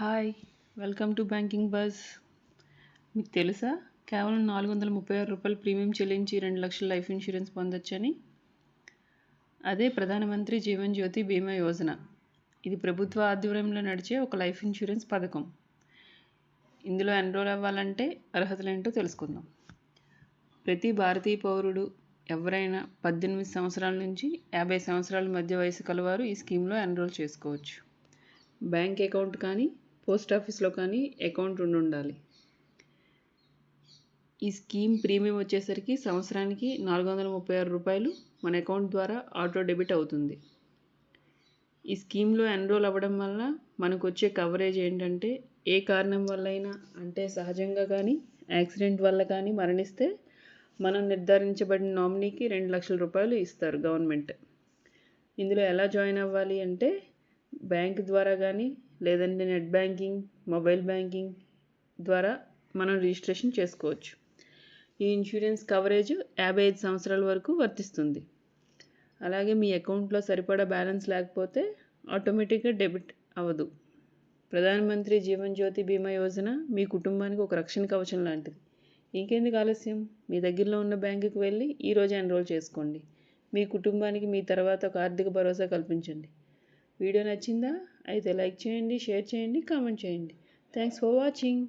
Hi welcome to banking buzz మీకు తెలుసా? కేవలం నాలుగు వందల ముప్పై ఆరు రూపాయలు ప్రీమియం చెల్లించి రెండు లక్షల లైఫ్ ఇన్సూరెన్స్ పొందొచ్చని? అదే ప్రధానమంత్రి జీవన్ జ్యోతి బీమా యోజన. ఇది ప్రభుత్వ ఆధ్వర్యంలో నడిచే ఒక లైఫ్ ఇన్సూరెన్స్ పథకం. ఇందులో ఎన్రోల్ అవ్వాలంటే అర్హతలేంటో తెలుసుకుందాం. ప్రతి భారతీయ పౌరుడు ఎవరైనా పద్దెనిమిది సంవత్సరాల నుంచి యాభై సంవత్సరాల మధ్య వయసు కలవారు ఈ స్కీమ్లో ఎన్రోల్ చేసుకోవచ్చు. బ్యాంక్ అకౌంట్ కానీ పోస్ట్ ఆఫీస్లో కానీ అకౌంట్ ఉండి ఉండాలి. ఈ స్కీమ్ ప్రీమియం వచ్చేసరికి సంవత్సరానికి నాలుగు వందల ముప్పై ఆరు రూపాయలు మన అకౌంట్ ద్వారా ఆటో డెబిట్ అవుతుంది. ఈ స్కీమ్లో ఎన్రోల్ అవ్వడం వల్ల మనకు వచ్చే కవరేజ్ ఏంటంటే ఏ కారణం వల్లైనా అంటే సహజంగా కానీ యాక్సిడెంట్ వల్ల కానీ మరణిస్తే మనం నిర్ధారించబడిన నామినీకి రెండు లక్షల రూపాయలు ఇస్తారు గవర్నమెంట్. ఇందులో ఎలా జాయిన్ అవ్వాలి అంటే బ్యాంక్ ద్వారా కానీ లేదంటే నెట్ బ్యాంకింగ్ మొబైల్ బ్యాంకింగ్ ద్వారా మనం రిజిస్ట్రేషన్ చేసుకోవచ్చు. ఈ ఇన్సూరెన్స్ కవరేజ్ యాభై ఐదు సంవత్సరాల వరకు వర్తిస్తుంది. అలాగే మీ అకౌంట్లో సరిపడా బ్యాలెన్స్ లేకపోతే ఆటోమేటిక్గా డెబిట్ అవ్వదు. ప్రధానమంత్రి జీవన్ జ్యోతి బీమా యోజన మీ కుటుంబానికి ఒక రక్షణ కవచం లాంటిది. ఇంకెందుకు ఆలస్యం? మీ దగ్గరలో ఉన్న బ్యాంకుకి వెళ్ళి ఈరోజు ఎన్రోల్ చేసుకోండి. మీ కుటుంబానికి మీ తర్వాత ఒక ఆర్థిక భరోసా కల్పించండి. వీడియో నచ్చిందా? అయితే లైక్ చేయండి షేర్ చేయండి కామెంట్ చేయండి. Thanks for watching